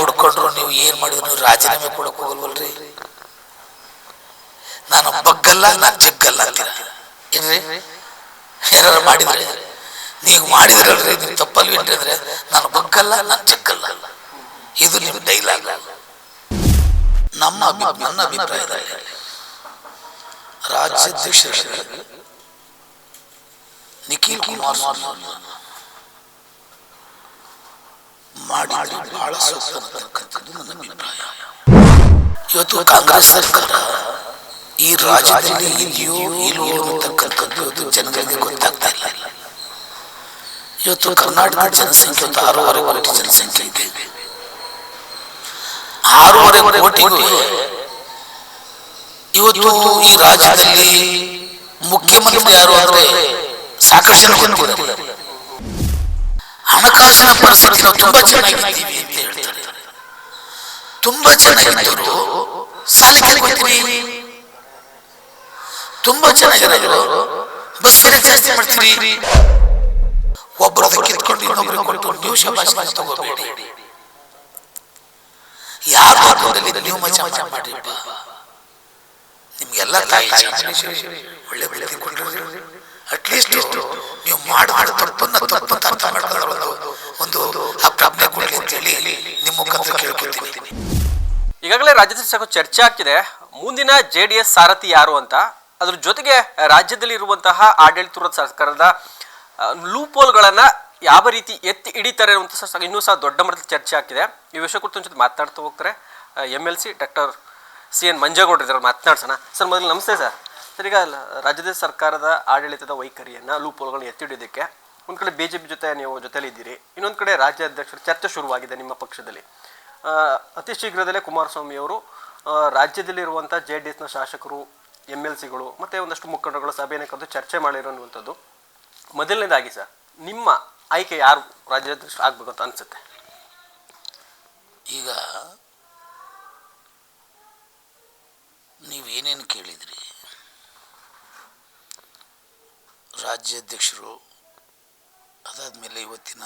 ಬಡ್ಕೊಂಡ್ರು ನೀವು ಏನ್ ಮಾಡಿದ್ರು? ನೀವು ರಾಜೀನಾಮೆ ಕೊಡಕ್ ಹೋಗಲ್ವಲ್ರಿ? ನಾನು ಬಗ್ಗಲ್ಲ ನಾನು ಜಗ್ಗಲ್ಲ ಅಂತೀರ. ಇಲ್ರಿ ನೀವು ಮಾಡಿದ್ರಲ್ರಿ, ನೀವು ತಪ್ಪಲ್ವೇನ್ರಿ ಅಂದ್ರೆ ನಾನು ಬಗ್ಗಲ್ಲ ನಾನು ಜಗ್ಗಲ್ಲ. ಇದು ನಿಮ್ಮ ಡೈಲಾಗ್ ನಮ್ಮ ನನ್ನ ಅಭಿಪ್ರಾಯದಲ್ಲಿ ರಾಜ್ಯಾಧ್ಯಕ್ಷರಾಗಿ ನಿಖಿಲ್ ಕುಮಾರಸ್ವಾಮಿ ಮಾಡಿದ್ರೆ ಬಹಳ ಸೂಕ್ತ ಅನ್ನತಕ್ಕಂಥದ್ದು ನನ್ನ ಅಭಿಪ್ರಾಯ ಇವತ್ತು ಕಾಂಗ್ರೆಸ್ ಸರ್ಕಾರ ಈ ರಾಜ್ಯದಲ್ಲಿ ಇದೆಯೋ ಇಲ್ವೋ ಅನ್ನತಕ್ಕಂಥದ್ದು ಇವತ್ತು ಜನಗಳಿಗೆ ಗೊತ್ತಾಗ್ತಾ ಇಲ್ಲ. ಇವತ್ತು ಕರ್ನಾಟಕ ಜನಸಂಖ್ಯೆ ಒಂದು ಆರೂವರೆ ಕೋಟಿ ಜನಸಂಖ್ಯೆ ಇದೆ. ಆರೂವರೆ ಕೋಟಿಗೂ ಇವತ್ತು ಈ ರಾಜ್ಯದಲ್ಲಿ ಮುಖ್ಯಮಂತ್ರಿ ಯಾರು ಆದರೆ ಸಾಕಷ್ಟು ಜನ ಗೊತ್ತಿದೆ ಹಣಕಾಸಿನ ಪರಿಸ್ಥಿತಿ ನಾವು ತುಂಬಾ ಚೆನ್ನಾಗಿದ್ದೀವಿ ಅಂತ ಹೇಳ್ತಾರೆ ತುಂಬಾ ಚೆನ್ನಾಗಿದ್ದವರು ಸಾಲಿಗೆ ಹೋಗ್ತೀವಿ ತುಂಬಾ ಚೆನ್ನಾಗಿರೋರು ಬಸ್ ಜಾಸ್ತಿ ಮಾಡ್ತೀವಿ ಒಬ್ಬರು ಕಿತ್ಕೊಂಡು ಇನ್ನೊಬ್ರಿಗೆ ಕೊಟ್ಟು ನೀವು ತಗೋಬೇಡಿ ಯಾರು ಹಾಕೋದಲ್ಲಿ ನೀವು ಮಜ ಮಜ ಮಾಡಿ. ನಿಮ್ಗೆಲ್ಲ ತಾಯಿ ಒಳ್ಳೆ ಬೆಳೆ ತಿಳ್ಕೊಂಡಿರೋದು ಅಟ್ಲೀಸ್ಟ್ ನೀವು ತಪ್ಪನ್ನ ತಪ್ಪಂತ ಅರ್ಥ ಮಾಡ್ಕೊಳ್ಳೋದು ಒಂದು ಆ ಪ್ರಾಬ್ಲಮ್ ಕೊಡಲಿ ಅಂತೇಳಿ ನಿಮ್ಮ ಮುಖಾಂತರ ಕೇಳ್ಕೊಳ್ತೀನಿ. ಈಗಾಗಲೇ ರಾಜ್ಯದಲ್ಲಿ ಸಾಕು ಚರ್ಚೆ ಆಗ್ತಿದೆ. ಮುಂದಿನ ಜೆ ಡಿ ಎಸ್ ಸಾರಥಿ ಯಾರು ಅಂತ. ಅದ್ರ ಜೊತೆಗೆ ರಾಜ್ಯದಲ್ಲಿ ಇರುವಂತಹ ಆಡಳಿತ ಸರ್ಕಾರದ ಲೂಪೋಲ್ಗಳನ್ನ ಯಾವ ರೀತಿ ಎತ್ತಿ ಹಿಡಿತಾರೆ ಅಂತ ಇನ್ನೂ ಸಹ ದೊಡ್ಡ ಮಟ್ಟದಲ್ಲಿ ಚರ್ಚೆ ಆಗ್ತಿದೆ. ಈ ವಿಷಯ ಕುರಿತು ಜೊತೆ ಮಾತನಾಡ್ತಾ ಹೋಗ್ತಾರೆ. M L C doctor C N ಮಂಜೇಗೌಡರು ಮಾತನಾಡ್ಸೋಣ. ಸರ್, ಮೊದಲು ನಮಸ್ತೆ ಸರ್. ಸರ್ ಈಗ ರಾಜ್ಯದ ಸರ್ಕಾರದ ಆಡಳಿತದ ವೈಖರಿಯನ್ನು ಲೂಪೋಲ್ಗಳನ್ನ ಎತ್ತಿ ಹಿಡಿಯೋದಕ್ಕೆ ಒಂದು ಕಡೆ ಬಿ ಜೆ ಪಿ ಜೊತೆ ನೀವು ಜೊತೆಲಿ ಇದ್ದೀರಿ ಇನ್ನೊಂದು ಕಡೆ ರಾಜ್ಯಾಧ್ಯಕ್ಷರು ಚರ್ಚೆ ಶುರುವಾಗಿದೆ ನಿಮ್ಮ ಪಕ್ಷದಲ್ಲಿ. ಅತಿ ಶೀಘ್ರದಲ್ಲೇ ಕುಮಾರಸ್ವಾಮಿ ಅವರು ರಾಜ್ಯದಲ್ಲಿರುವಂಥ ಜೆ ಡಿ ಎಸ್ನ ಶಾಸಕರು ಎಂ ಎಲ್ ಸಿಗಳು ಮತ್ತು ಒಂದಷ್ಟು ಮುಖಂಡರುಗಳ ಸಭೆಯನ್ನು ಕರೆದು ಚರ್ಚೆ ಮಾಡಿರುವಂಥದ್ದು ಮೊದಲನೇದಾಗಿ ಸರ್, ನಿಮ್ಮ ಆಯ್ಕೆ ಯಾರು ರಾಜ್ಯಾಧ್ಯಕ್ಷರು ಆಗಬೇಕು ಅಂತ ಅನ್ಸುತ್ತೆ? ಈಗ ನೀವೇನೇನು ಕೇಳಿದ್ರಿ? ರಾಜ್ಯಾಧ್ಯಕ್ಷರು, ಅದಾದಮೇಲೆ ಇವತ್ತಿನ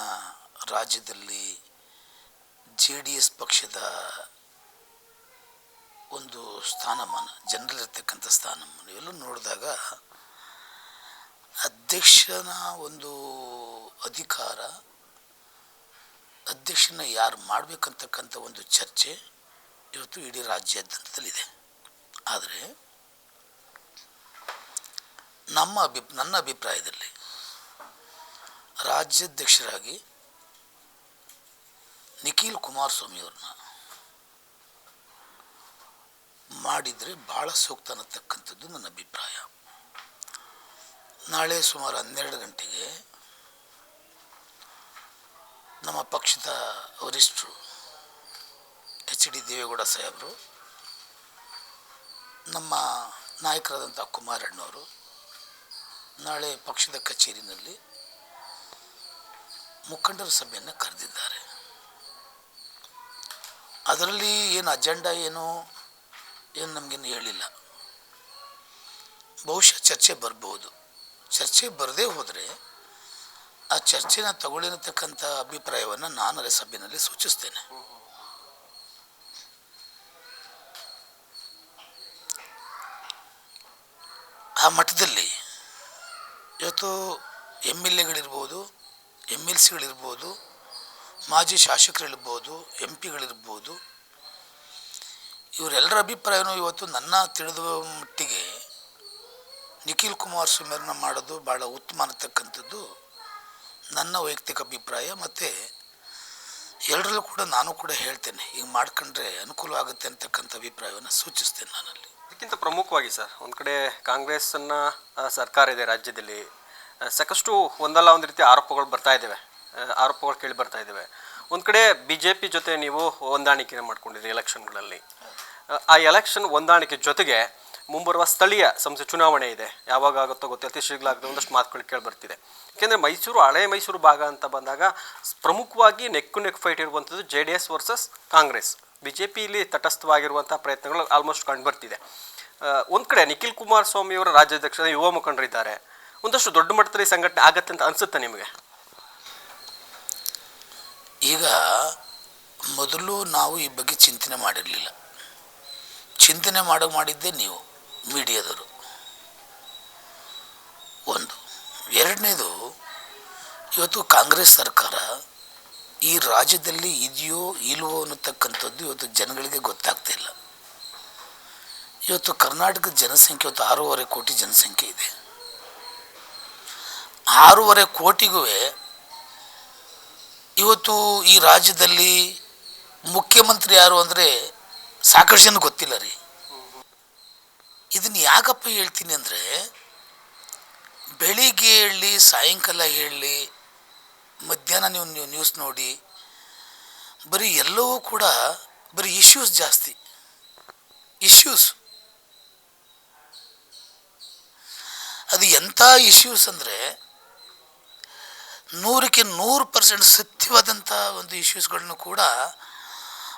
ರಾಜ್ಯದಲ್ಲಿ ಜೆ ಡಿ ಎಸ್ ಪಕ್ಷದ ಒಂದು ಸ್ಥಾನಮಾನ ಜನರಲ್ಲಿರ್ತಕ್ಕಂಥ ಸ್ಥಾನಮಾನ, ಇವೆಲ್ಲ ನೋಡಿದಾಗ ಅಧ್ಯಕ್ಷನ ಒಂದು ಅಧಿಕಾರ, ಅಧ್ಯಕ್ಷನ ಯಾರು ಮಾಡಬೇಕಂತಕ್ಕಂಥ ಒಂದು ಚರ್ಚೆ ಇವತ್ತು ಇಡೀ ರಾಜ್ಯಾದ್ಯಂತದಲ್ಲಿದೆ. ಆದರೆ ನಮ್ಮ ಅಭಿ, ನನ್ನ ಅಭಿಪ್ರಾಯದಲ್ಲಿ ರಾಜ್ಯಾಧ್ಯಕ್ಷರಾಗಿ ನಿಖಿಲ್ ಕುಮಾರಸ್ವಾಮಿಯವ್ರನ್ನ ಮಾಡಿದರೆ ಭಾಳ ಸೂಕ್ತ ಅನ್ನತಕ್ಕಂಥದ್ದು ನನ್ನ ಅಭಿಪ್ರಾಯ. ನಾಳೆ ಸುಮಾರು ಹನ್ನೆರಡು ಗಂಟೆಗೆ ನಮ್ಮ ಪಕ್ಷದ ವರಿಷ್ಠರು ಎಚ್ ಡಿ ದೇವೇಗೌಡ ಸಾಹೇಬರು, ನಮ್ಮ ನಾಯಕರಾದಂಥ ಕುಮಾರಣ್ಣವರು ನಾಳೆ ಪಕ್ಷದ ಕಚೇರಿನಲ್ಲಿ ಮುಖಂಡರ ಸಭೆಯನ್ನು ಕರೆದಿದ್ದಾರೆ. ಅದರಲ್ಲಿ ಏನು ಅಜೆಂಡಾ ಏನು ಏನು ನಮಗೇನು ಹೇಳಿಲ್ಲ. ಬಹುಶಃ ಚರ್ಚೆ ಬರ್ಬೋದು. ಚರ್ಚೆ ಬರದೇ ಹೋದರೆ ಆ ಚರ್ಚೆನ ತಗೊಳ್ಳಿರತಕ್ಕಂಥ ಅಭಿಪ್ರಾಯವನ್ನು ನಾನು ಸಭೆಯಲ್ಲಿ ಸೂಚಿಸ್ತೇನೆ. ಆ ಮಟ್ಟದಲ್ಲಿ ಇವತ್ತು ಎಂ ಎಲ್ ಎಗಳಿರ್ಬೋದು ಎಂ ಎಲ್ ಸಿಗಳಿರ್ಬೋದು ಮಾಜಿ ಶಾಸಕರಿರ್ಬೋದು ಎಂ ಪಿಗಳಿರ್ಬೋದು ಇವರೆಲ್ಲರ ಅಭಿಪ್ರಾಯನೂ ಇವತ್ತು ನನ್ನ ತಿಳಿದ ಮಟ್ಟಿಗೆ ನಿಖಿಲ್ ಕುಮಾರಸ್ವಾಮಿಯವ್ರನ್ನ ಮಾಡೋದು ಭಾಳ ಉತ್ತಮ ಅನ್ನತಕ್ಕಂಥದ್ದು ನನ್ನ ವೈಯಕ್ತಿಕ ಅಭಿಪ್ರಾಯ. ಮತ್ತು ಎಲ್ಲರಲ್ಲೂ ಕೂಡ ನಾನು ಕೂಡ ಹೇಳ್ತೇನೆ ಈಗ ಮಾಡ್ಕೊಂಡ್ರೆ ಅನುಕೂಲ ಆಗುತ್ತೆ ಅಂತಕ್ಕಂಥ ಅಭಿಪ್ರಾಯವನ್ನು ಸೂಚಿಸ್ತೇನೆ ನಾನಲ್ಲಿ. ಅದಕ್ಕಿಂತ ಪ್ರಮುಖವಾಗಿ ಸರ್. ಒಂದು ಕಡೆ ಕಾಂಗ್ರೆಸ್ಸನ್ನು ಸರ್ಕಾರ ಇದೆ ರಾಜ್ಯದಲ್ಲಿ. ಸಾಕಷ್ಟು ಒಂದಲ್ಲ ಒಂದು ರೀತಿ ಆರೋಪಗಳು ಬರ್ತಾ ಇದ್ದಾವೆ ಆರೋಪಗಳು ಕೇಳಿ ಬರ್ತಾ ಇದ್ದಾವೆ ಒಂದು ಕಡೆ ಬಿ ಜೆ ಪಿ ಜೊತೆ ನೀವು ಹೊಂದಾಣಿಕೆ ಮಾಡ್ಕೊಂಡಿದ್ರಿ ಎಲೆಕ್ಷನ್ಗಳಲ್ಲಿ. ಆ, ಎಲೆಕ್ಷನ್ ಹೊಂದಾಣಿಕೆ ಜೊತೆಗೆ ಮುಂಬರುವ ಸ್ಥಳೀಯ ಸಂಸ್ಥೆ ಚುನಾವಣೆ ಇದೆ. ಯಾವಾಗ ಆಗುತ್ತೋ ಗೊತ್ತಿಲ್ಲ. ಅತಿ ಶೀಘ್ರ ಆಗುತ್ತೆ ಒಂದಷ್ಟು ಮಾತುಗಳು ಕೇಳಿ ಬರ್ತಿದೆ. ಯಾಕೆಂದರೆ ಮೈಸೂರು ಹಳೆ ಮೈಸೂರು ಭಾಗ ಅಂತ ಬಂದಾಗ ಪ್ರಮುಖವಾಗಿ ನೆಕ್ಕು ನೆಕ್ ಫೈಟ್ ಇರುವಂಥದ್ದು J D S versus Congress. B J ಪಿಯಲ್ಲಿ ತಟಸ್ಥವಾಗಿರುವಂಥ ಪ್ರಯತ್ನಗಳು ಆಲ್ಮೋಸ್ಟ್ ಕಂಡುಬರ್ತಿದೆ. ಒಂದು ಕಡೆ ನಿಖಿಲ್ ಕುಮಾರಸ್ವಾಮಿಯವರ ರಾಜ್ಯಾಧ್ಯಕ್ಷ, ಯುವ ಮುಖಂಡರಿದ್ದಾರೆ. ಒಂದಷ್ಟು ದೊಡ್ಡ ಮಟ್ಟದಲ್ಲಿ ಸಂಘಟನೆ ಆಗತ್ತೆ ಅಂತ ಅನಿಸುತ್ತೆ ನಿಮಗೆ? ಈಗ ಮೊದಲು ನಾವು ಈ ಬಗ್ಗೆ ಚಿಂತನೆ ಮಾಡಿರಲಿಲ್ಲ. ಚಿಂತನೆ ಮಾಡೋ ಮಾಡಿದ್ದೇ ನೀವು, ಮೀಡಿಯಾದವರು. ಒಂದು. ಎರಡನೇದು, ಇವತ್ತು ಕಾಂಗ್ರೆಸ್ ಸರ್ಕಾರ ಈ ರಾಜ್ಯದಲ್ಲಿ ಇದೆಯೋ ಇಲ್ವೋ ಅನ್ನತಕ್ಕಂಥದ್ದು ಇವತ್ತು ಜನಗಳಿಗೆ ಗೊತ್ತಾಗ್ತಾ ಇಲ್ಲ. ಇವತ್ತು ಕರ್ನಾಟಕದ ಜನಸಂಖ್ಯೆ ಇವತ್ತು ಆರೂವರೆ ಕೋಟಿ ಜನಸಂಖ್ಯೆ ಇದೆ. ಆರೂವರೆ ಕೋಟಿಗೂ ಇವತ್ತು ಈ ರಾಜ್ಯದಲ್ಲಿ ಮುಖ್ಯಮಂತ್ರಿ ಯಾರು ಅಂದರೆ ಸಾಕಷ್ಟು ಜನ ಗೊತ್ತಿಲ್ಲ ರೀ. ಇದನ್ನು ಯಾಕಪ್ಪ ಹೇಳ್ತೀನಿ ಅಂದರೆ ಬೆಳಿಗ್ಗೆ ಹೇಳಿ, ಸಾಯಂಕಾಲ ಹೇಳಿ ಮಧ್ಯಾಹ್ನ ನೀವು ನ್ಯೂಸ್ ನೋಡಿ, ಬರೀ ಎಲ್ಲವೂ ಕೂಡ ಬರೀ ಇಶ್ಯೂಸ್ ಜಾಸ್ತಿ. ಇಶ್ಯೂಸ್ ಅದು ಎಂಥ ಇಶ್ಯೂಸ್ ಅಂದರೆ ನೂರಕ್ಕೆ ನೂರು ಪರ್ಸೆಂಟ್ ಸತ್ಯವಾದಂಥ ಒಂದು ಇಶ್ಯೂಸ್ಗಳನ್ನು ಕೂಡ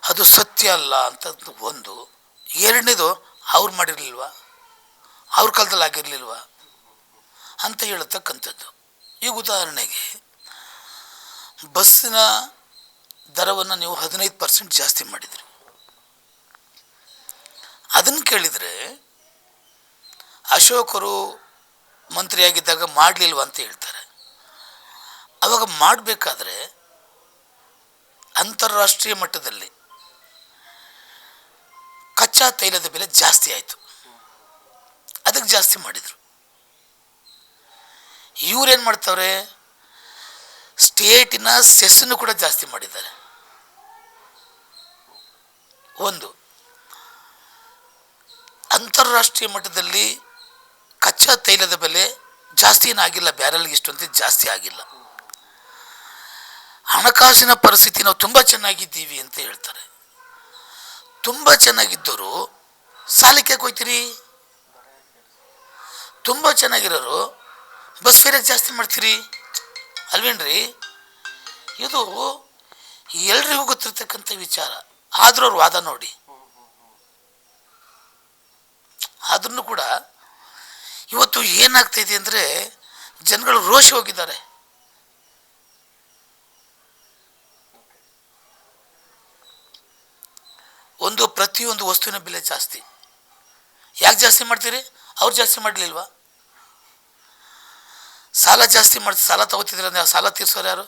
ಅದು ಸತ್ಯ ಅಲ್ಲ ಅಂತ ಒಂದು. ಎರಡನೇದು ಅವ್ರು ಮಾಡಿರಲಿಲ್ವ? ಅವ್ರ ಕಾಲದಲ್ಲಿ ಆಗಿರಲಿಲ್ವ? ಅಂತ ಹೇಳತಕ್ಕಂಥದ್ದು. ಈಗ ಉದಾಹರಣೆಗೆ ಬಸ್ಸಿನ ದರವನ್ನು ನೀವು ಹದಿನೈದು ಪರ್ಸೆಂಟ್ ಜಾಸ್ತಿ ಮಾಡಿದ್ರಿ. ಅದನ್ನು ಕೇಳಿದರೆ ಅಶೋಕರು ಮಂತ್ರಿಯಾಗಿದ್ದಾಗ ಮಾಡಲಿಲ್ವ ಅಂತ ಹೇಳ್ತಾರೆ. ಅವಾಗ ಮಾಡಬೇಕಾದ್ರೆ ಅಂತಾರಾಷ್ಟ್ರೀಯ ಮಟ್ಟದಲ್ಲಿ ಕಚ್ಚಾ ತೈಲದ ಬೆಲೆ ಜಾಸ್ತಿ ಆಯಿತು. ಅದಕ್ಕೆ ಜಾಸ್ತಿ ಮಾಡಿದರು. ಇವ್ರೇನು ಮಾಡ್ತಾವ್ರೆ? ಸ್ಟೇಟಿನ ಸೆಸ್ಸನ್ನು ಕೂಡ ಜಾಸ್ತಿ ಮಾಡಿದ್ದಾರೆ. ಒಂದು, ಅಂತಾರಾಷ್ಟ್ರೀಯ ಮಟ್ಟದಲ್ಲಿ ಕಚ್ಚಾ ತೈಲದ ಬೆಲೆ ಜಾಸ್ತಿ ಏನಾಗಿಲ್ಲ ಬ್ಯಾರಲ್ಗೆ ಇಷ್ಟು ಅಂತ ಜಾಸ್ತಿ ಆಗಿಲ್ಲ. ಹಣಕಾಸಿನ ಪರಿಸ್ಥಿತಿ ನಾವು ತುಂಬ ಚೆನ್ನಾಗಿದ್ದೀವಿ ಅಂತ ಹೇಳ್ತಾರೆ. ತುಂಬ ಚೆನ್ನಾಗಿದ್ದರು ಸಾಲಕ್ಕೆ ಹೋಯ್ತೀರಿ ತುಂಬ ಚೆನ್ನಾಗಿರೋರು ಬಸ್ ಫೇರ್ ಜಾಸ್ತಿ ಮಾಡ್ತೀರಿ? ಅಲ್ವೇನ್ರಿ? ಇದು ಎಲ್ರಿಗೂ ಗೊತ್ತಿರ್ತಕ್ಕಂಥ ವಿಚಾರ. ಆದರೂ ಅವ್ರ ವಾದ ನೋಡಿ. ಆದ್ರೂ ಕೂಡ ಇವತ್ತು ಏನಾಗ್ತಾ ಇದೆ ಅಂದರೆ ಜನಗಳು ರೋಷ ಹೋಗಿದ್ದಾರೆ. ಒಂದು ಪ್ರತಿಯೊಂದು ವಸ್ತುವಿನ ಬೆಲೆ ಜಾಸ್ತಿ. ಯಾಕೆ ಜಾಸ್ತಿ ಮಾಡ್ತೀರಿ? ಅವ್ರು ಜಾಸ್ತಿ ಮಾಡಲಿಲ್ವಾ? ಸಾಲ ಜಾಸ್ತಿ ಮಾಡಿ ಸಾಲ ತಗೋತಿದ್ರೆ ಅಂದರೆ ಸಾಲ ತೀರ್ಸೋರು ಯಾರು?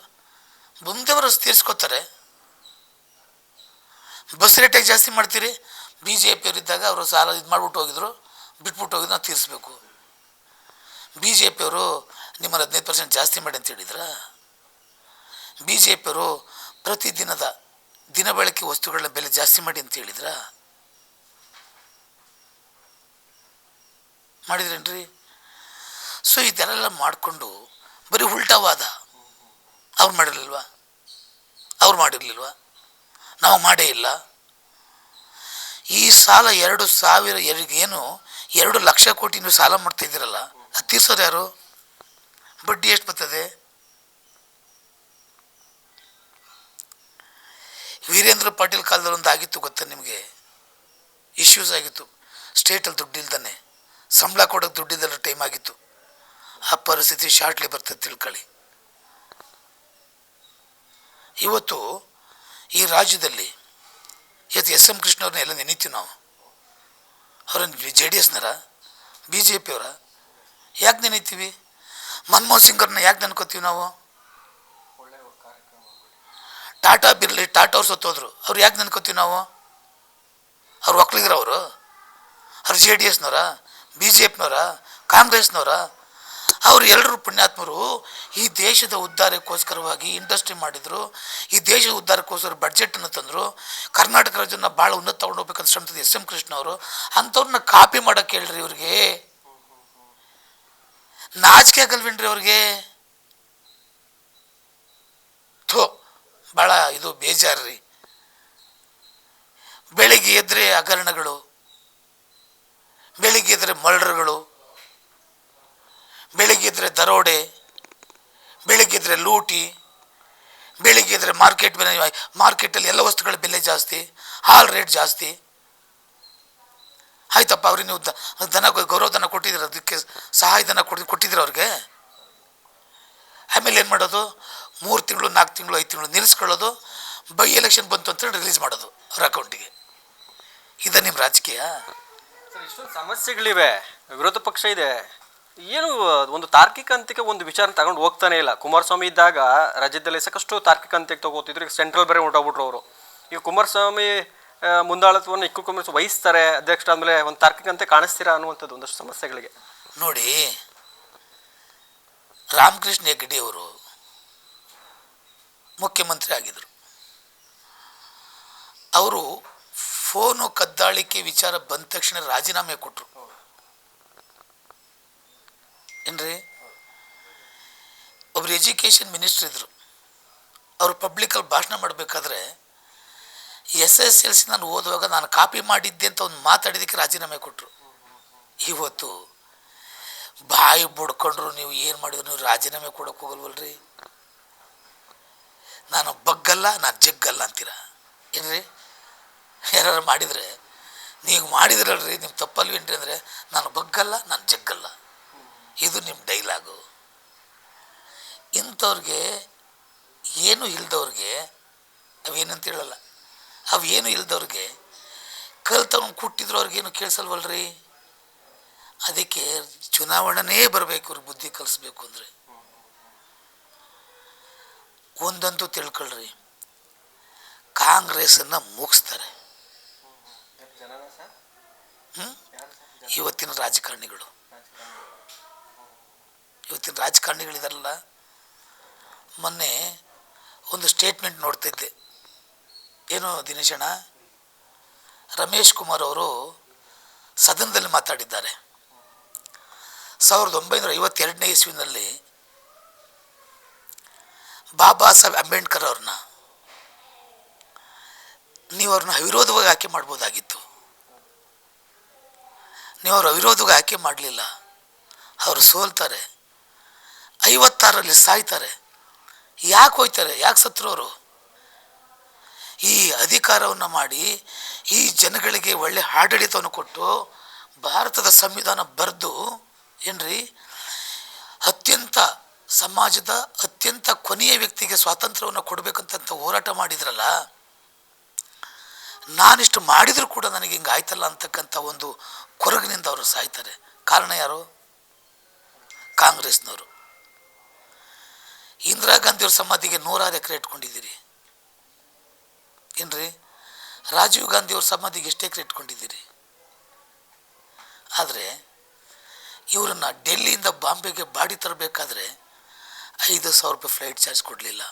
ಮುಂದೆ ಬರೋ ತೀರ್ಸ್ಕೊತಾರೆ. ಬಸ್ ರೇಟಾಗಿ ಜಾಸ್ತಿ ಮಾಡ್ತೀರಿ. ಬಿ ಜೆ ಪಿಯವರಿದ್ದಾಗ ಅವರು ಸಾಲ ಇದು ಮಾಡ್ಬಿಟ್ಟು ಹೋಗಿದ್ರು. ಬಿಟ್ಬಿಟ್ಟು ಹೋಗಿದ್ದು ನಾವು ತೀರಿಸ್ಬೇಕು. ಬಿ ಜೆ ಪಿಯವರು ನಿಮ್ಮನ್ನು ಹದಿನೈದು ಪರ್ಸೆಂಟ್ ಜಾಸ್ತಿ ಮಾಡಿ ಅಂತ ಹೇಳಿದ್ರ? ಬಿ ಜೆ ಪಿಯವರು ಪ್ರತಿದಿನದ ದಿನ ಬಳಕೆ ವಸ್ತುಗಳ ಬೆಲೆ ಜಾಸ್ತಿ ಮಾಡಿ ಅಂತ ಹೇಳಿದ್ರ? ಮಾಡಿದ್ರೇನ್ರಿ? ಸೊ ಇದೆಲ್ಲ ಮಾಡಿಕೊಂಡು ಬರೀ ಉಲ್ಟಾವಾದ ಅವ್ರು ಮಾಡಿರಲಿಲ್ವಾ? ಅವ್ರು ಮಾಡಿರಲಿಲ್ವಾ? ನಾವು ಮಾಡೇ ಇಲ್ಲ. ಈ ಸಾಲ ಎರಡು ಸಾವಿರ ಏನು ಎರಡು ಲಕ್ಷ ಕೋಟಿ ನೀವು ಸಾಲ ಮಾಡ್ತಿದ್ದೀರಲ್ಲ, ಅದು ತೀರ್ಸೋರು ಯಾರು? ಬಡ್ಡಿ ಎಷ್ಟು ಬರ್ತದೆ? ವೀರೇಂದ್ರ ಪಾಟೀಲ್ ಕಾಲದಲ್ಲಿ ಒಂದು ಆಗಿತ್ತು ಗೊತ್ತಾ ನಿಮಗೆ? ಇಶ್ಯೂಸ್ ಆಗಿತ್ತು. ಸ್ಟೇಟಲ್ಲಿ ದುಡ್ಡಿಲ್ದಾನೆ ಸಂಬಳ ಕೊಡೋಕ್ಕೆ ದುಡ್ಡಿದ್ದಲ್ಲ ಟೈಮ್ ಆಗಿತ್ತು. ಆ ಪರಿಸ್ಥಿತಿ ಶಾರ್ಟ್ಲಿ ಬರ್ತದೆ, ತಿಳ್ಕೊಳ್ಳಿ. ಇವತ್ತು ಈ ರಾಜ್ಯದಲ್ಲಿ ಇವತ್ತು ಎಸ್ ಎಂ ಕೃಷ್ಣವ್ರನ್ನ ಎಲ್ಲ ನೆನೀತೀವಿ ನಾವು. ಅವ್ರನ್ನ ಜೆ ಡಿ ಎಸ್ನರ ಬಿ ಜೆ ಪಿಯವರ ಯಾಕೆ ನೆನೀತೀವಿ? ಮನಮೋಹನ್ ಸಿಂಗ್ ಅವ್ರನ್ನ ಯಾಕೆ ನೆನ್ಕೋತೀವಿ ನಾವು? ಟಾಟಾ ಬಿರ್ಲಿ, ಟಾಟಾ ಅವ್ರು ಸತ್ತೋದ್ರು ಅವ್ರು ಯಾಕೆ ನೆನ್ಕೋತೀವಿ ನಾವು? ಅವ್ರು ಒಕ್ಕಲಿಗರವರು ಅವ್ರು? ಜೆ ಡಿ ಎಸ್ನವರ, ಬಿ ಜೆ ಪಿನವರ ಕಾಂಗ್ರೆಸ್ನವರ ಅವರು ಎಲ್ಲರೂ ಪುಣ್ಯಾತ್ಮರು ಈ ದೇಶದ ಉದ್ಧಾರಕ್ಕೋಸ್ಕರವಾಗಿ ಇಂಡಸ್ಟ್ರಿ ಮಾಡಿದರು. ಈ ದೇಶದ ಉದ್ಧಾರಕ್ಕೋಸ್ಕರ ಬಡ್ಜೆಟನ್ನು ತಂದರು. ಕರ್ನಾಟಕ ರಾಜ್ಯನ ಭಾಳ ಉನ್ನತ ತಗೊಂಡು ಹೋಗ್ಬೇಕಂತ ಶ್ರಮಿಸಿದ ಎಸ್ ಎಂ ಕೃಷ್ಣ ಅವರು. ಅಂಥವ್ರನ್ನ ಕಾಪಿ ಮಾಡೋಕ್ಕೆ ಹೇಳ್ರಿ ಇವ್ರಿಗೆ. ನಾಚಿಕೆ ಆಗಲ್ವೇನ್ರಿ ಅವ್ರಿಗೆ? ಥೋ, ಭಾಳ ಇದು ಬೇಜಾರ್ರಿ. ಬೆಳಿಗ್ಗೆ ಎದ್ರೆ ಹಗರಣಗಳು. ಬೆಳಿಗ್ಗೆ ಎದ್ರೆ ಮರ್ಡರ್ಗಳು. ಬೆಳಿಗ್ಗೆ ಎದ್ರೆ ದರೋಡೆ, ಬೆಳಗ್ಗೆದ್ರೆ ಲೂಟಿ ಬೆಳಿಗ್ಗೆ ಎದ್ರೆ ಮಾರ್ಕೆಟ್ ಬೆಲೆ, ಮಾರ್ಕೆಟಲ್ಲಿ ಎಲ್ಲ ವಸ್ತುಗಳ ಬೆಲೆ ಜಾಸ್ತಿ, ಹಾಲ್ ರೇಟ್ ಜಾಸ್ತಿ. ಆಯ್ತಪ್ಪ, ಅವ್ರಿಗೆ ನೀವು ದನ ಗೌರವ ಧನ ಕೊಟ್ಟಿದ್ದೀರ, ಅದಕ್ಕೆ ಸಹಾಯ ಧನ ಕೊಟ್ಟು ಕೊಟ್ಟಿದ್ದೀರ ಅವ್ರಿಗೆ? ಆಮೇಲೆ ಏನು ಮಾಡೋದು? ಮೂರು ತಿಂಗಳು, ನಾಲ್ಕು ತಿಂಗಳು, ಐದು ತಿಂಗಳು ನಿಲ್ಲಿಸ್ಕೊಳ್ಳೋದು, ಬೈ ಎಲೆಕ್ಷನ್ ಬಂತು ಅಂತೇಳಿ ರಿಲೀಸ್ ಮಾಡೋದು ಅವ್ರ ಅಕೌಂಟಿಗೆ. ಇದ ನಿಮ್ಮ ರಾಜಕೀಯ? ಸಮಸ್ಯೆಗಳಿವೆ. ವಿರೋಧ ಪಕ್ಷ ಇದೆ. ಏನು, ಒಂದು ತಾರ್ಕಿಕ ಅಂತಿಕೆ ಒಂದು ವಿಚಾರ ತಗೊಂಡು ಹೋಗ್ತಾನೆ ಇಲ್ಲ. ಕುಮಾರಸ್ವಾಮಿ ಇದ್ದಾಗ ರಾಜ್ಯದಲ್ಲಿ ಸಾಕಷ್ಟು ತಾರ್ಕಿಕ ಅಂತ್ಯಕ್ಕೆ ತಗೋತಿದ್ರು. ಈಗ ಸೆಂಟ್ರಲ್ ಬೇರೆ ಹೊರಟೋಗ್ಬಿಟ್ರು ಅವರು. ಈಗ ಕುಮಾರಸ್ವಾಮಿ ಮುಂದಾಳತ್ವವನ್ನು ಇಕ್ಕು ಕುಮಾರಸ್ ವಹಿಸ್ತಾರೆ. ಅಧ್ಯಕ್ಷ ಆದಮೇಲೆ ಒಂದು ತಾರ್ಕಿಕ ಅಂತ್ಯ ಕಾಣಿಸ್ತೀರಾ ಅನ್ನುವಂಥದ್ದು ಒಂದಷ್ಟು ಸಮಸ್ಯೆಗಳಿಗೆ. ನೋಡಿ, ರಾಮಕೃಷ್ಣ ಹೆಗ್ಡಿ ಅವರು ಮುಖ್ಯಮಂತ್ರಿ ಆಗಿದ್ದರು ಅವರು ಫೋನು ಕದ್ದಾಳಿಕೆ ವಿಚಾರ ಬಂದ ತಕ್ಷಣ ರಾಜೀನಾಮೆ ಕೊಟ್ಟರು ಏನ್ರಿ? ಒಬ್ರು ಎಜುಕೇಷನ್ ಮಿನಿಸ್ಟರ್ ಇದ್ರು. ಅವರು ಪಬ್ಲಿಕಲ್ಲಿ ಭಾಷಣ ಮಾಡಬೇಕಾದ್ರೆ ಎಸ್ ಎಸ್ ಎಲ್ ಸಿ ನಾನು ಓದುವಾಗ ನಾನು ಕಾಪಿ ಮಾಡಿದ್ದೆ ಅಂತ ಒಂದು ಮಾತಾಡಿದ್ದಕ್ಕೆ ರಾಜೀನಾಮೆ ಕೊಟ್ಟರು ಇವತ್ತು ಬಾಯಿ ಬಡ್ಕೊಂಡ್ರು ನೀವು ಏನು ಮಾಡಿದ್ರು ನೀವು ರಾಜೀನಾಮೆ ಕೊಡೋಕೆ ಹೋಗಲ್ವಲ್ರಿ? ನಾನು ಬಗ್ಗಲ್ಲ, ನಾನು ಜಗ್ಗಲ್ಲ ಅಂತೀರ? ಏನ್ರಿ? ಯಾರು ಮಾಡಿದರೆ, ನೀವು ಮಾಡಿದ್ರಲ್ರಿ, ನೀವು ತಪ್ಪಲ್ವೇನ್ರಿ ಅಂದರೆ ನಾನು ಬಗ್ಗಲ್ಲ, ನಾನು ಜಗ್ಗಲ್ಲ. ಇದು ನಿಮ್ಮ ಡೈಲಾಗು. ಇಂಥವ್ರಿಗೆ ಏನು ಇಲ್ದವ್ರಿಗೆ ಅವೇನಂತ ಹೇಳಲ್ಲ ಅವೇನು ಇಲ್ದವ್ರಿಗೆ ಕಲ್ತವ್ನು ಕುಟ್ಟಿದ್ರು ಅವ್ರಿಗೇನು ಕೇಳಿಸಲ್ವಲ್ರಿ? ಅದಕ್ಕೆ ಚುನಾವಣೆನೇ ಬರಬೇಕು ಅವ್ರಿಗೆ ಬುದ್ಧಿ ಕಲಿಸ್ಬೇಕು ಅಂದರೆ. ಒಂದಂತೂ ತಿಳ್ಕೊಳ್ರಿ ಕಾಂಗ್ರೆಸ್ಸನ್ನು ಮುಗಿಸ್ತಾರೆ. ಹ್ಞೂ ಇವತ್ತಿನ ರಾಜಕಾರಣಿಗಳು. ಇವತ್ತಿನ ರಾಜಕಾರಣಿಗಳಿದಾರಲ್ಲ, ಮೊನ್ನೆ ಒಂದು ಸ್ಟೇಟ್ಮೆಂಟ್ ನೋಡ್ತಿದ್ದೆ. ಏನು ದಿನೇಶಣ್ಣ ರಮೇಶ್ ಕುಮಾರ್ ಅವರು ಸದನದಲ್ಲಿ ಮಾತಾಡಿದ್ದಾರೆ. ಸಾವಿರದ ಒಂಬೈನೂರ ಐವತ್ತೆರಡನೇ ಇಸ್ವಿನಲ್ಲಿ ಬಾಬಾ ಸಾಹೇಬ್ ಅಂಬೇಡ್ಕರ್ ಅವ್ರನ್ನ ನೀವು ಅವ್ರನ್ನ ಅವಿರೋಧವಾಗಿ ಆಯ್ಕೆ ಮಾಡ್ಬೋದಾಗಿತ್ತು. ನೀವು ಅವ್ರ ಅವಿರೋಧವಾಗಿ ಆಯ್ಕೆ ಮಾಡಲಿಲ್ಲ. ಅವರು ಸೋಲ್ತಾರೆ. ಐವತ್ತಾರಲ್ಲಿ ಸಾಯ್ತಾರೆ. ಯಾಕೆ ಹೋಯ್ತಾರೆ? ಯಾಕೆ ಸತ್ರು ಅವರು ಈ ಅಧಿಕಾರವನ್ನು ಮಾಡಿ ಈ ಜನಗಳಿಗೆ ಒಳ್ಳೆ ಆಡಳಿತವನ್ನು ಕೊಟ್ಟು ಭಾರತದ ಸಂವಿಧಾನ ಬರೆದು ಏನ್ರಿ? ಅತ್ಯಂತ ಸಮಾಜದ ಅತ್ಯಂತ ಕೊನೆಯ ವ್ಯಕ್ತಿಗೆ ಸ್ವಾತಂತ್ರ್ಯವನ್ನು ಕೊಡಬೇಕಂತ ಹೋರಾಟ ಮಾಡಿದ್ರಲ್ಲ, ನಾನಿಷ್ಟು ಮಾಡಿದರೂ ಕೂಡ ನನಗೆ ಹಿಂಗೆ ಆಯ್ತಲ್ಲ ಅಂತಕ್ಕಂಥ ಒಂದು ಕೊರಗಿನಿಂದ ಅವರು ಸಾಯ್ತಾರೆ. ಕಾರಣ ಯಾರು? ಕಾಂಗ್ರೆಸ್ನವರು. ಇಂದಿರಾ ಗಾಂಧಿಯವ್ರ ಸಮಾಧಿಗೆ ನೂರಾರು ಎಕರೆ ಇಟ್ಕೊಂಡಿದ್ದೀರಿ. ಏನ್ರಿ? ರಾಜೀವ್ ಗಾಂಧಿಯವ್ರ ಸಮಾಧಿಗೆ ಎಷ್ಟು ಎಕರೆ ಇಟ್ಕೊಂಡಿದ್ದೀರಿ. ಆದರೆ ಇವರನ್ನು ಡೆಲ್ಲಿಯಿಂದ ಬಾಂಬೆಗೆ ಬಾಡಿ ತರಬೇಕಾದ್ರೆ ಐದು ಸಾವಿರ ರೂಪಾಯಿ ಫ್ಲೈಟ್ ಚಾರ್ಜ್ ಕೊಡಲಿಲ್ಲ.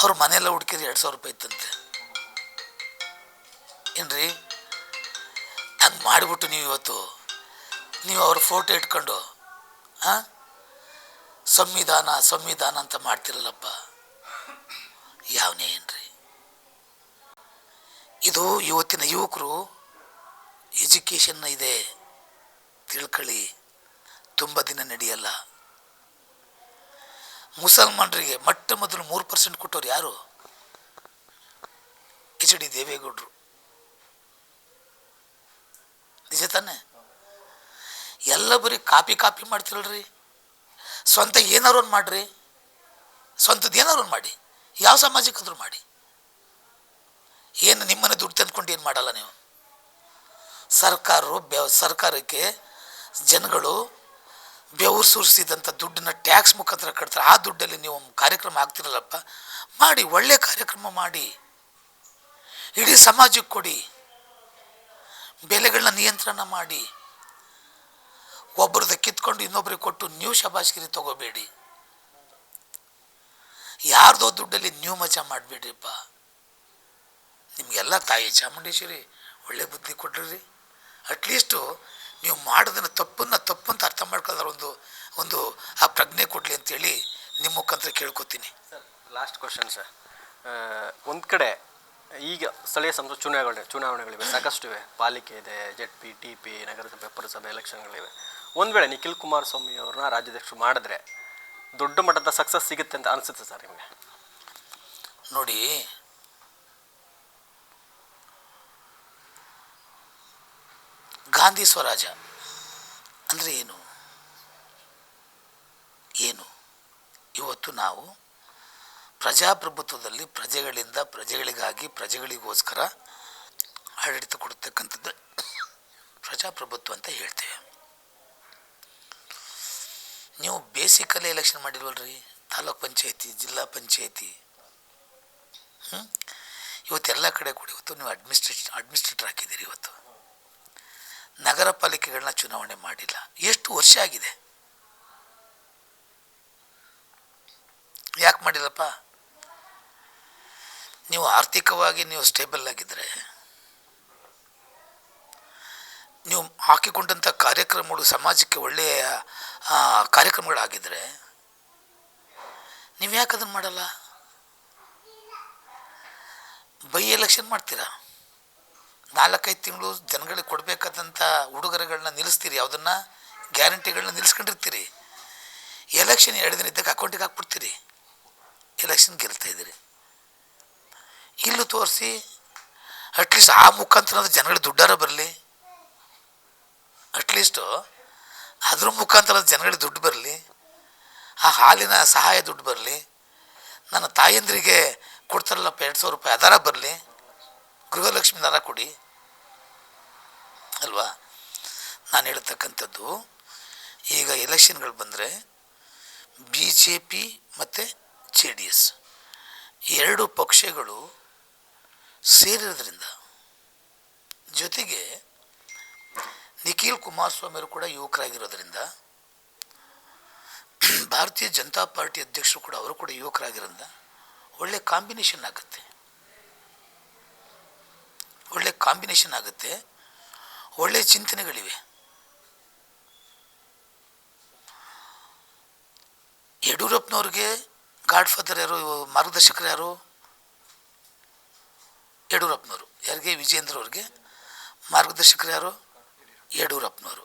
ಅವ್ರ ಮನೆಯೆಲ್ಲ ಹುಡುಕಿದ್ರೆ ಎರಡು ಸಾವಿರ ರೂಪಾಯಿ ಇತ್ತಂತೆ. ಏನ್ರಿ? ಹಂಗೆ ಮಾಡಿಬಿಟ್ಟು ನೀವು ಇವತ್ತು ನೀವು ಅವ್ರ ಫೋಟೋ ಇಟ್ಕೊಂಡು ಹಾಂ ಸಂವಿಧಾನ ಸಂವಿಧಾನ ಅಂತ ಮಾಡ್ತಿರಲ್ಲಪ್ಪ. ಯಾವನೇ ಏನ್ರಿ ಇದು ಇವತ್ತಿನ ಯುವಕರು ಎಜುಕೇಷನ್ ಇದೆ ತಿಳ್ಕೊಳ್ಳಿ ತುಂಬ ದಿನ ನಡೆಯಲ್ಲ. ಮುಸಲ್ಮಾನರಿಗೆ ಮೊಟ್ಟ ಮೊದಲು ಮೂರು ಪರ್ಸೆಂಟ್ ಕೊಟ್ಟವ್ರು ಯಾರು? ಎಚ್ ಡಿ ದೇವೇಗೌಡರು. ನಿಜ ತಾನೆ? ಎಲ್ಲ ಬರೀ ಕಾಪಿ ಕಾಪಿ ಮಾಡ್ತಿರಲ್ರಿ? ಸ್ವಂತ ಏನಾರು ಒಂದು ಮಾಡಿರಿ? ಸ್ವಂತದ್ದು ಏನಾರು ಒಂದು ಮಾಡಿ? ಯಾವ ಸಮಾಜಕ್ಕಾದರೂ ಮಾಡಿ. ಏನು ನಿಮ್ಮನ್ನು ದುಡ್ಡು ತಂದ್ಕೊಂಡು ಏನು ಮಾಡಲ್ಲ ನೀವು? ಸರ್ಕಾರವು ಬೆವ ಸರ್ಕಾರಕ್ಕೆ ಜನಗಳು ಬೆವರು ಸುರಿಸಿದಂಥ ದುಡ್ಡನ್ನ ಟ್ಯಾಕ್ಸ್ ಮುಖಾಂತರ ಕಟ್ತಾರೆ. ಆ ದುಡ್ಡಲ್ಲಿ ನೀವು ಕಾರ್ಯಕ್ರಮ ಆಗ್ತಿರಲ್ಲಪ್ಪ. ಮಾಡಿ, ಒಳ್ಳೆ ಕಾರ್ಯಕ್ರಮ ಮಾಡಿ. ಇಡೀ ಸಮಾಜಕ್ಕೆ ಕೊಡಿ. ಬೆಲೆಗಳನ್ನ ನಿಯಂತ್ರಣ ಮಾಡಿ. ಒಬ್ಬರದ ಕಿತ್ಕೊಂಡು ಇನ್ನೊಬ್ರಿಗೆ ಕೊಟ್ಟು ನೀವು ಶಬಾಷ್ಗಿರಿ ತಗೋಬೇಡಿ. ಯಾರ್ದೋ ದುಡ್ಡಲ್ಲಿ ನೀವು ಮಜಾ ಮಾಡಬೇಡ್ರಿಪ್ಪ. ನಿಮಗೆಲ್ಲ ತಾಯಿ ಚಾಮುಂಡೇಶ್ವರಿ ಒಳ್ಳೆ ಬುದ್ಧಿ ಕೊಡ್ರಿ. ಅಟ್ಲೀಸ್ಟು ನೀವು ಮಾಡೋದನ್ನು ತಪ್ಪನ್ನು ತಪ್ಪು ಅಂತ ಅರ್ಥ ಮಾಡ್ಕೊಳ್ಳೋದ್ರ ಒಂದು ಒಂದು ಆ ಪ್ರಜ್ಞೆ ಕೊಡಲಿ ಅಂತೇಳಿ ನಿಮ್ಮ ಮುಖಾಂತರ ಕೇಳ್ಕೊತೀನಿ. ಲಾಸ್ಟ್ ಕ್ವಶನ್ ಸರ್ ಒಂದು ಕಡೆ ಈಗ ಸ್ಥಳೀಯ ಸಂಸ್ಥೆ ಚುನಾವಣೆ, ಚುನಾವಣೆಗಳಿವೆ ಸಾಕಷ್ಟು ಇವೆ ಪಾಲಿಕೆ ಇದೆ ಜೆಡ್ ಪಿ, ಟಿ ಪಿ, ನಗರಸಭೆ, ಪುರಸಭೆ, ಎಲೆಕ್ಷನ್ಗಳಿವೆ. ಒಂದು ವೇಳೆ ನಿಖಿಲ್ ಕುಮಾರಸ್ವಾಮಿ ಅವ್ರನ್ನ ರಾಜ್ಯಾಧ್ಯಕ್ಷರು ಮಾಡಿದ್ರೆ ದೊಡ್ಡ ಮಟ್ಟದ ಸಕ್ಸಸ್ ಸಿಗುತ್ತೆ ಅಂತ ಅನಿಸುತ್ತೆ ಸರ್ ನಿಮಗೆ? ನೋಡಿ, ಗಾಂಧಿ ಸ್ವರಾಜ ಅಂದರೆ ಏನು? ಏನು? ಇವತ್ತು ನಾವು ಪ್ರಜಾಪ್ರಭುತ್ವದಲ್ಲಿ ಪ್ರಜೆಗಳಿಂದ ಪ್ರಜೆಗಳಿಗಾಗಿ ಪ್ರಜೆಗಳಿಗೋಸ್ಕರ ಆಡಳಿತ ಕೊಡ್ತಕ್ಕಂಥದ್ದು ಪ್ರಜಾಪ್ರಭುತ್ವ ಅಂತ ಹೇಳ್ತೇವೆ. ನೀವು ಬೇಸಿಕಲ್ಲಿ ಎಲೆಕ್ಷನ್ ಮಾಡಿಲ್ವಲ್ರಿ? ತಾಲೂಕ್ ಪಂಚಾಯತಿ, ಜಿಲ್ಲಾ ಪಂಚಾಯತಿ? ಹ್ಞೂ ಇವತ್ತೆಲ್ಲ ಕಡೆ ಕೂಡ ಇವತ್ತು ನೀವು ಅಡ್ಮಿನಿಸ್ಟ್ರೇಷನ್ ಅಡ್ಮಿನಿಸ್ಟ್ರೇಟರ್ ಹಾಕಿದ್ದೀರಿ ಇವತ್ತು. ನಗರ ಪಾಲಿಕೆಗಳನ್ನ ಚುನಾವಣೆ ಮಾಡಿಲ್ಲ. ಎಷ್ಟು ವರ್ಷ ಆಗಿದೆ? ಯಾಕೆ ಮಾಡಿಲ್ಲಪ್ಪ? ನೀವು ಆರ್ಥಿಕವಾಗಿ ನೀವು ಸ್ಟೇಬಲ್ ಆಗಿದ್ದರೆ ನೀವು ಹಾಕಿಕೊಂಡಂಥ ಕಾರ್ಯಕ್ರಮಗಳು ಸಮಾಜಕ್ಕೆ ಒಳ್ಳೆಯ ಕಾರ್ಯಕ್ರಮಗಳಾಗಿದ್ದರೆ ನೀವು ಯಾಕೆ ಅದನ್ನು ಮಾಡಲ್ಲ? ಬೈ ಎಲೆಕ್ಷನ್ ಮಾಡ್ತೀರಾ? ನಾಲ್ಕೈದು ತಿಂಗಳು ಜನಗಳಿಗೆ ಕೊಡಬೇಕಾದಂಥ ಉಡುಗೊರೆಗಳನ್ನ ನಿಲ್ಲಿಸ್ತೀರಿ, ಯಾವುದನ್ನು? ಗ್ಯಾರಂಟಿಗಳನ್ನ ನಿಲ್ಲಿಸ್ಕೊಂಡಿರ್ತೀರಿ. ಎಲೆಕ್ಷನ್ ಎರಡು ದಿನ ಇದ್ದಾಗ ಅಕೌಂಟಿಗೆ ಹಾಕ್ಬಿಡ್ತೀರಿ. ಎಲೆಕ್ಷನ್ ಗೆಲ್ತಾ ಇದ್ದೀರಿ. ಇಲ್ಲೂ ತೋರಿಸಿ, ಅಟ್ಲೀಸ್ಟ್ ಆ ಮುಖಾಂತರ ಜನಗಳಿಗೆ ದುಡ್ಡಾರ ಬರಲಿ. ಅಟ್ಲೀಸ್ಟು ಅದ್ರ ಮುಖಾಂತರ ಜನಗಳಿಗೆ ದುಡ್ಡು ಬರಲಿ, ಆ ಹಾಲಿನ ಸಹಾಯ ದುಡ್ಡು ಬರಲಿ, ನನ್ನ ತಾಯಂದ್ರಿಗೆ ಕೊಡ್ತಾರಲ್ಲಪ್ಪ ಎರಡು ಸಾವಿರ ರೂಪಾಯಿ ಅದರ ಬರಲಿ, ಗೃಹಲಕ್ಷ್ಮಿ ದರ ಕೊಡಿ. ಅಲ್ವಾ? ನಾನು ಹೇಳ್ತಕ್ಕಂಥದ್ದು, ಈಗ ಎಲೆಕ್ಷನ್ಗಳು ಬಂದರೆ ಬಿ ಜೆ ಪಿ ಮತ್ತು ಜೆ ಡಿ ಎಸ್. ಎರಡು ಪಕ್ಷಗಳು ಸೇರಿರೋದ್ರಿಂದ ಜೊತೆಗೆ ನಿಖಿಲ್ ಕುಮಾರಸ್ವಾಮಿ ಅವರು ಕೂಡ ಯುವಕರಾಗಿರೋದ್ರಿಂದ, ಭಾರತೀಯ ಜನತಾ ಪಾರ್ಟಿ ಅಧ್ಯಕ್ಷರು ಕೂಡ ಅವರು ಕೂಡ ಯುವಕರಾಗಿರೋದ್ರಿಂದ ಒಳ್ಳೆ ಕಾಂಬಿನೇಷನ್ ಆಗುತ್ತೆ. ಒಳ್ಳೆ ಕಾಂಬಿನೇಷನ್ ಆಗುತ್ತೆ. ಒಳ್ಳೆ ಚಿಂತನೆಗಳಿವೆ. ಯಡಿಯೂರಪ್ಪನವ್ರಿಗೆ ಗಾಡ್ ಫಾದರ್ ಯಾರು, ಮಾರ್ಗದರ್ಶಕರು ಯಾರು? ಯಡಿಯೂರಪ್ಪನವರು. ಯಾರಿಗೆ? ವಿಜೇಂದ್ರ ಅವ್ರಿಗೆ ಮಾರ್ಗದರ್ಶಕರು ಯಾರು? ಯಡಿಯೂರಪ್ಪನವರು.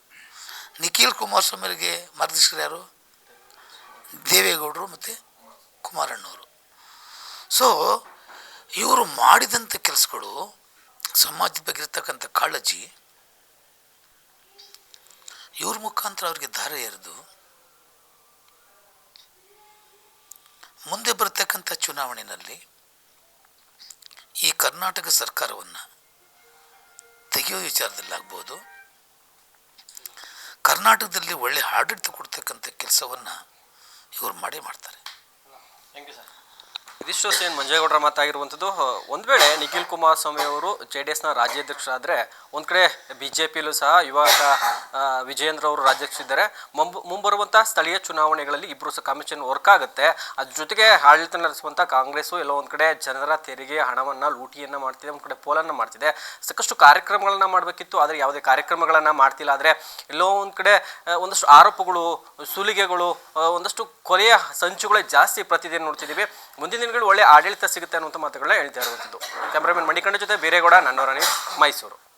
ನಿಖಿಲ್ ಕುಮಾರಸ್ವಾಮಿಯವರಿಗೆ ಮಾರ್ಗದರ್ಶಕರು ಯಾರು? ದೇವೇಗೌಡರು ಮತ್ತು ಕುಮಾರಣ್ಣವರು. ಸೊ ಇವರು ಮಾಡಿದಂಥ ಕೆಲಸಗಳು ಸಮಾಜದ ಬಗ್ಗೆ ಇರ್ತಕ್ಕಂಥ ಕಾಳಜಿ, ಇವ್ರ ಮುಖಾಂತರ ಅವರಿಗೆ ದಾರೆ ಎರೆದು, ಮುಂದೆ ಬರ್ತಕ್ಕಂಥ ಚುನಾವಣೆಯಲ್ಲಿ ಈ ಕರ್ನಾಟಕ ಸರ್ಕಾರವನ್ನು ತೆಗೆಯೋ ವಿಚಾರದಲ್ಲಾಗ್ಬೋದು. ಕರ್ನಾಟಕದಲ್ಲಿ ಒಳ್ಳೆ ಆಡಳಿತ ಕೊಡ್ತಕ್ಕಂಥ ಕೆಲಸವನ್ನು ಇವರು ಮಾಡೇ ಮಾಡ್ತಾರೆ. ಇದಿಷ್ಟು ಸೇನ್ ಮಂಜೇಗೌಡರ ಮಾತಾಗಿರುವಂಥದ್ದು ಒಂದು ವೇಳೆ ನಿಖಿಲ್ ಕುಮಾರಸ್ವಾಮಿ ಅವರು ಜೆ ಡಿ ಎಸ್ನ ರಾಜ್ಯಾಧ್ಯಕ್ಷರಾದರೆ, ಒಂದು ಕಡೆ ಬಿ ಜೆ ಪಿಯಲ್ಲೂ ಸಹ ಯುವಕ ವಿಜಯೇಂದ್ರ ಅವರು ರಾಜ್ಯಾಧ್ಯಕ್ಷರಿದ್ದಾರೆ. ಮುಂಬ ಮುಂಬರುವಂಥ ಸ್ಥಳೀಯ ಚುನಾವಣೆಗಳಲ್ಲಿ ಇಬ್ಬರು ಸಹ ಕಮಿಷನ್ ವರ್ಕ್ ಆಗುತ್ತೆ. ಅದ್ರ ಜೊತೆಗೆ ಆಡಳಿತ ನಡೆಸುವಂಥ ಕಾಂಗ್ರೆಸ್ಸು ಎಲ್ಲೋ ಒಂದು ಕಡೆ ಜನರ ತೆರಿಗೆ, ಹಣವನ್ನು, ಲೂಟಿಯನ್ನು ಮಾಡ್ತಿದೆ, ಒಂದು ಕಡೆ ಪೋಲನ್ನು ಮಾಡ್ತಿದೆ. ಸಾಕಷ್ಟು ಕಾರ್ಯಕ್ರಮಗಳನ್ನು ಮಾಡಬೇಕಿತ್ತು, ಆದರೆ ಯಾವುದೇ ಕಾರ್ಯಕ್ರಮಗಳನ್ನು ಮಾಡ್ತಿಲ್ಲ. ಆದರೆ ಎಲ್ಲೋ ಒಂದು ಕಡೆ ಒಂದಷ್ಟು ಆರೋಪಗಳು, ಸುಲಿಗೆಗಳು ಒಂದಷ್ಟು ಕೊಲೆಯ ಸಂಚುಗಳೇ ಜಾಸ್ತಿ ಪ್ರತಿದಿನ ನೋಡ್ತಿದ್ದೀವಿ. ಮುಂದಿನ ಒಳ್ಳೆ ಆಡಳಿತ ಸಿಗುತ್ತೆ ಅನ್ನುವಂಥ ಮಾತುಗಳನ್ನ ಹೇಳ್ತಾ ಇರುವಂಥದ್ದು. ಕ್ಯಾಮ್ರಾಮನ್ ಮಣಿಕಂಡ ಜೊತೆ ಬೇರೆಗೌಡ ನನ್ನವರನಿ ಮೈಸೂರು.